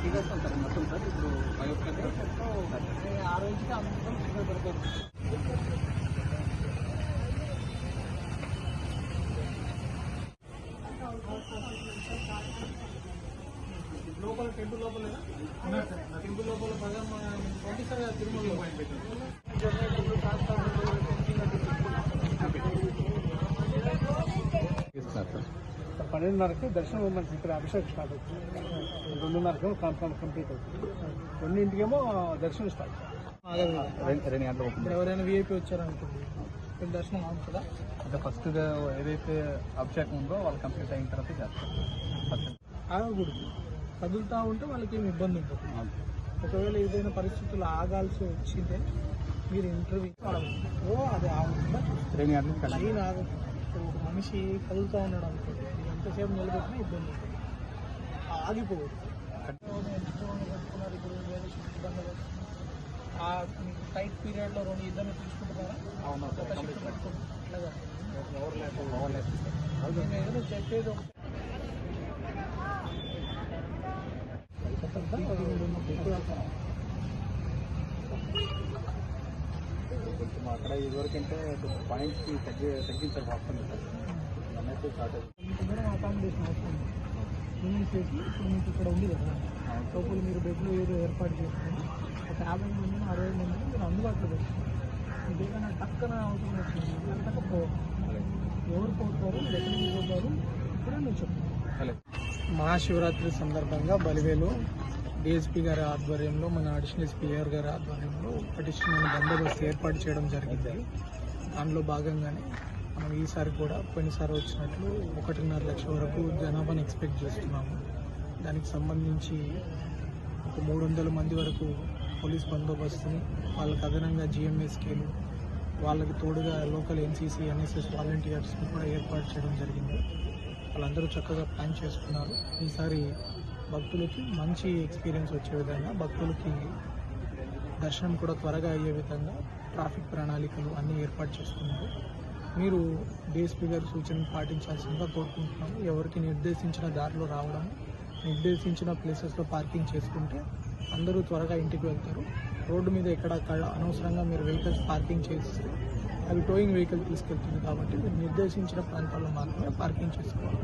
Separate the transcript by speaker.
Speaker 1: Figures ఉంటారు మొత్తం sir. ఇప్పుడు ఫైవ్ ఒక్కటే ఆ రోజుకి అమ్ముతాం ఫిగర్ పెడతారు లోపల టెంపుల్ లోపల టెంపుల్ లోపల తిరుమల పన్నెండున్నరకి దర్శనం మనకి ఇక్కడ అభిషేకం స్టార్ట్ అవుతుంది. రెండున్నరకి కన్ఫర్మ్ కంప్లీట్ అవుతుంది. రెండింటికేమో దర్శనం స్టార్ట్ ఇప్పుడు ఎవరైనా విఐపి వచ్చారనుకోండి ఇప్పుడు దర్శనం అవుతుందా
Speaker 2: అంటే ఫస్ట్ ఏదైతే అభిషేకం ఉందో వాళ్ళు కంప్లీట్ అయిన తర్వాత చేస్తారు.
Speaker 1: ఆగకూడదు. కదులుతూ ఉంటే వాళ్ళకి ఏమి ఇబ్బంది ఉంటుంది ఒకవేళ ఏదైనా పరిస్థితుల్లో ఆగాల్సి వచ్చింటే మీరు ఇంటర్వ్యూ ఓ అది ఆగుతుందా
Speaker 2: రెండు గంటలకు
Speaker 1: ఒక మనిషి కదులుతూ ఉన్నాడు అనుకోండి మీరు ఎంతసేపు నిలబెట్టినా ఇబ్బంది ఉంటుంది. ఆగిపోవద్దు. ఆ మీకు టైట్ పీరియడ్లో రెండు ఇద్దరిని తీసుకుంటున్నారా
Speaker 2: అవును
Speaker 1: చెప్పేది
Speaker 2: అక్కడ ఇదివరకు అంటే పాయింట్స్ తగ్గి తగ్గించారు వస్తుంది సార్ అన్నట్టు స్టార్ట్
Speaker 1: దూరం అకామిడేషన్ క్లీన్ చేసి ఇప్పుడు మీకు ఇక్కడ ఉంది కదా. లోపల మీరు బెడ్లు ఏదో ఏర్పాటు చేసుకొని ఒక యాభై మందిని అరవై మందిని మీరు అందుబాటులో పెట్టుకోండి. మీకు ఏదైనా టక్కన అవసరం వచ్చింది అంతక పోవాలి ఎవరు పోతారు ఎక్కడి నుంచి పోతారు ఇప్పుడే నేను చెప్తాను మహాశివరాత్రి సందర్భంగా బలివేలు డిఎస్పీ గారి ఆధ్వర్యంలో మన అడిషనల్ ఎస్పీ గారి ఆధ్వర్యంలో పటిష్టమైన బందోబస్తు ఏర్పాటు చేయడం జరిగింది. దానిలో భాగంగానే మనం ఈసారి కూడా పోయినసారి వచ్చినట్లు ఒకటిన్నర లక్ష వరకు జనాభాని ఎక్స్పెక్ట్ చేస్తున్నాము. దానికి సంబంధించి ఒక మూడు వందల మంది వరకు పోలీస్ బందోబస్తుని వాళ్ళకి అదనంగా జిఎంఎస్కేలు వాళ్ళకి తోడుగా లోకల్ ఎన్సీసీ ఎన్ఎస్ఎస్ వాలంటీర్స్ని కూడా ఏర్పాటు చేయడం జరిగింది. వాళ్ళందరూ చక్కగా ప్లాన్ చేసుకున్నారు. ఈసారి భక్తులకి మంచి ఎక్స్పీరియన్స్ వచ్చే విధంగా భక్తులకి దర్శనం కూడా త్వరగా అయ్యే విధంగా ట్రాఫిక్ ప్రణాళికలు అన్నీ ఏర్పాటు చేసుకున్నారు. మీరు డిఎస్పీ గారి సూచనలు పాటించాల్సిందిగా కోరుకుంటున్నాము. ఎవరికి నిర్దేశించిన దారిలో రావడం నిర్దేశించిన ప్లేసెస్లో పార్కింగ్ చేసుకుంటే అందరూ త్వరగా ఇంటికి వెళ్తారు. రోడ్డు మీద ఎక్కడ అక్కడ అనవసరంగా మీరు వెహికల్స్ పార్కింగ్ చేస్తే అవి టోయింగ్ వెహికల్ తీసుకెళ్తుంది కాబట్టి మీరు నిర్దేశించిన ప్రాంతాల్లో మాత్రమే పార్కింగ్ చేసుకోవాలి.